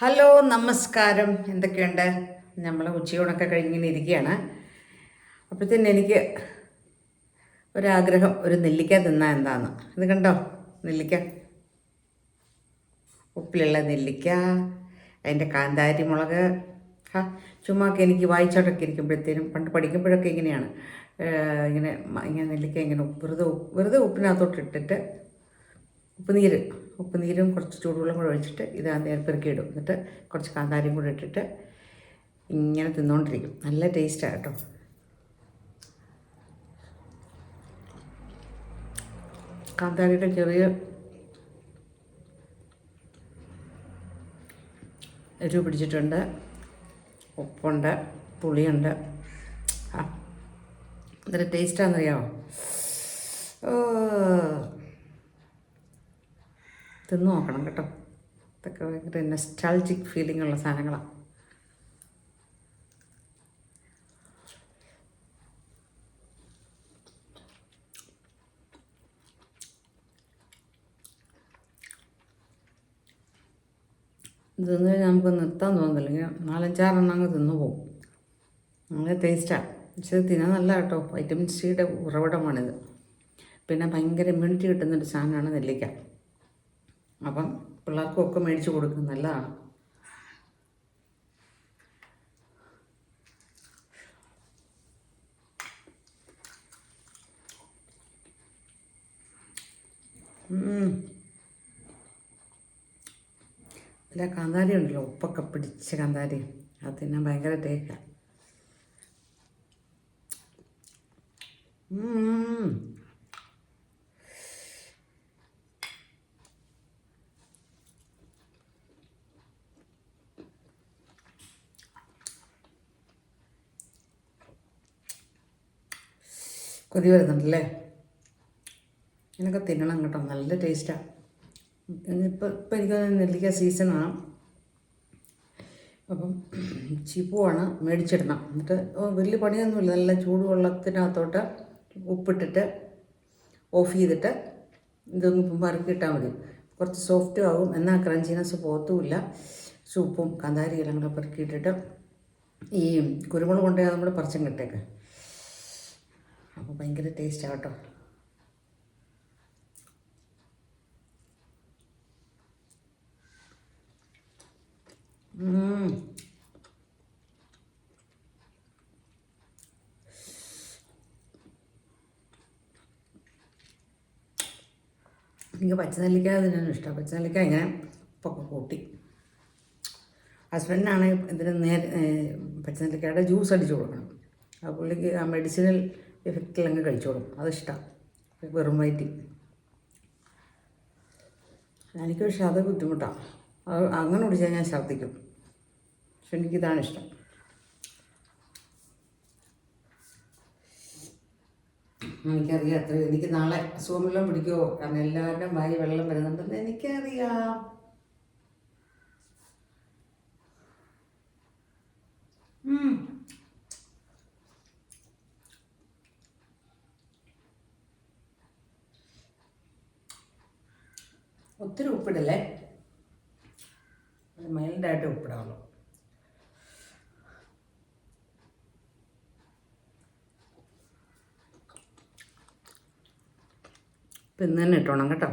Hello നമസ്കാരം. എന്തൊക്കെയുണ്ട്? നമ്മൾ ഉച്ചയൂണൊക്കെ കഴിഞ്ഞിങ്ങനെ ഇരിക്കുകയാണ്. അപ്പോഴത്തേന് എനിക്ക് ഒരാഗ്രഹം ഒരു നെല്ലിക്ക തിന്നാൻ എന്താന്ന്. ഇത് കണ്ടോ? നെല്ലിക്ക. ഉപ്പിലുള്ള നെല്ലിക്ക അതിന്റെ കാന്താരി മുളക്. ഹാ ചുമ്മാക്കെ എനിക്ക് വായിച്ചോട്ടൊക്കെ ഇരിക്കുമ്പോഴത്തേനും പണ്ട് പഠിക്കുമ്പോഴൊക്കെ ഇങ്ങനെയാണ്. ഇങ്ങനെ ഇങ്ങനെ നെല്ലിക്ക ഇങ്ങനെ ഉപ്പ് വെറുതെ ഉപ്പ് വെറുതെ ഉപ്പിനകത്തോട്ട് ഇട്ടിട്ട് ഉപ്പുനീര് ഉപ്പുനീരും കുറച്ച് ചൂടുവെള്ളം കൂടെ ഒഴിച്ചിട്ട് ഇത് നേരെ പെറുക്കി ഇടും എന്നിട്ട് കുറച്ച് കാന്താരിയും കൂടെ ഇട്ടിട്ട് ഇങ്ങനെ തിന്നുകൊണ്ടിരിക്കും നല്ല ടേസ്റ്റാണ് കേട്ടോ. കാന്താരിയുടെ ചെറിയ എരിവ് പിടിച്ചിട്ടുണ്ട്. ഉപ്പുണ്ട് പുളിയുണ്ട്. ആ എന്തൊരു ടേസ്റ്റാണെന്നറിയാമോ തിന്നു നോക്കണം കേട്ടോ. ഇതൊക്കെ ഭയങ്കര നെസ്റ്റാൾജിക് ഫീലിംഗ് ഉള്ള സാധനങ്ങളാണ് തിന്നു കഴിഞ്ഞാൽ നമുക്ക് നിർത്താൻ തോന്നുന്നില്ല. ഇങ്ങനെ നാലഞ്ചാറെണ്ണം അങ്ങ് തിന്നു പോകും നല്ല ടേസ്റ്റാണ് പക്ഷെ തിന്നാൻ നല്ല കേട്ടോ. വൈറ്റമിൻ സിയുടെ ഉറവിടമാണിത്. പിന്നെ ഭയങ്കര ഇമ്മ്യൂണിറ്റി കിട്ടുന്നൊരു സാധനമാണ് നെല്ലിക്ക. അപ്പം പിള്ളേർക്കും ഒക്കെ മേടിച്ചു കൊടുക്കും നല്ലതാണ്. അല്ല കാന്താരി ഉണ്ടല്ലോ ഉപ്പൊക്കെ പിടിച്ച കാന്താരി. അത് തിന്നാൻ ഭയങ്കര ടേസ്റ്റാണ് കൊതി വരുന്നുണ്ടല്ലേ? ഇതിനൊക്കെ തിന്നണം കേട്ടോ നല്ല ടേസ്റ്റാണ് ഇപ്പം ഇപ്പം എനിക്ക് നെല്ലിക്ക സീസണാണ് അപ്പം ചിപ്പുവാണ് മേടിച്ചിടണം. എന്നിട്ട് വലിയ പണിയൊന്നുമില്ല. നല്ല ചൂടുവെള്ളത്തിനകത്തോട്ട് ഉപ്പിട്ടിട്ട് ഓഫ് ചെയ്തിട്ട് ഇതൊന്ന് വറുക്കിയിട്ടാൽ മതി. കുറച്ച് സോഫ്റ്റും ആകും എന്നാൽ ക്രഞ്ചിനെസ് പോത്തുമില്ല സൂപ്പും കാന്താരി എല്ലാം കൂടെ പെറുക്കിയിട്ടിട്ട് ഈ കുരുമുളക് കൊണ്ടുപോയാൽ അതും പറിച്ചും കിട്ടേക്ക്. അപ്പോൾ ഭയങ്കര ടേസ്റ്റാണ് കേട്ടോ. എനിക്ക് പച്ചനെല്ലിക്ക തന്നെയാണ് ഇഷ്ടം. പച്ചനെല്ലിക്ക ഇങ്ങനെ ഉപ്പൊക്കെ കൂട്ടി. ഹസ്ബൻഡിനാണെങ്കിൽ ഇതിന് നേരെ പച്ചനെല്ലിക്കയുടെ ജ്യൂസ് അടിച്ചു കൊടുക്കണം. ആ പുള്ളിക്ക് ആ മെഡിസിനൽ എഫക്റ്റിൽ അങ്ങ് കഴിച്ചോളും. അതിഷ്ടമാണ് വെറും വയറ്റി എനിക്ക് പക്ഷെ അത് ബുദ്ധിമുട്ടാണ് അത് അങ്ങനെ കുടിച്ചാൽ ഞാൻ ഛർദ്ദിക്കും. പക്ഷെ എനിക്കിതാണ് ഇഷ്ടം. എനിക്കറിയാം അത്ര എനിക്ക് നാളെ അസുഖമെല്ലാം പിടിക്കുമോ കാരണം എല്ലാവരുടെയും വായി വെള്ളം വരുന്നുണ്ടെന്ന് എനിക്കറിയാം. ഉം. ഒത്തിരി ഉപ്പിടല്ലേ? ഒരു മൈൽഡായിട്ട് ഉപ്പിടാവുള്ളൂ ഇപ്പം ഇന്ന് തന്നെ ഇട്ടോണം കേട്ടോ.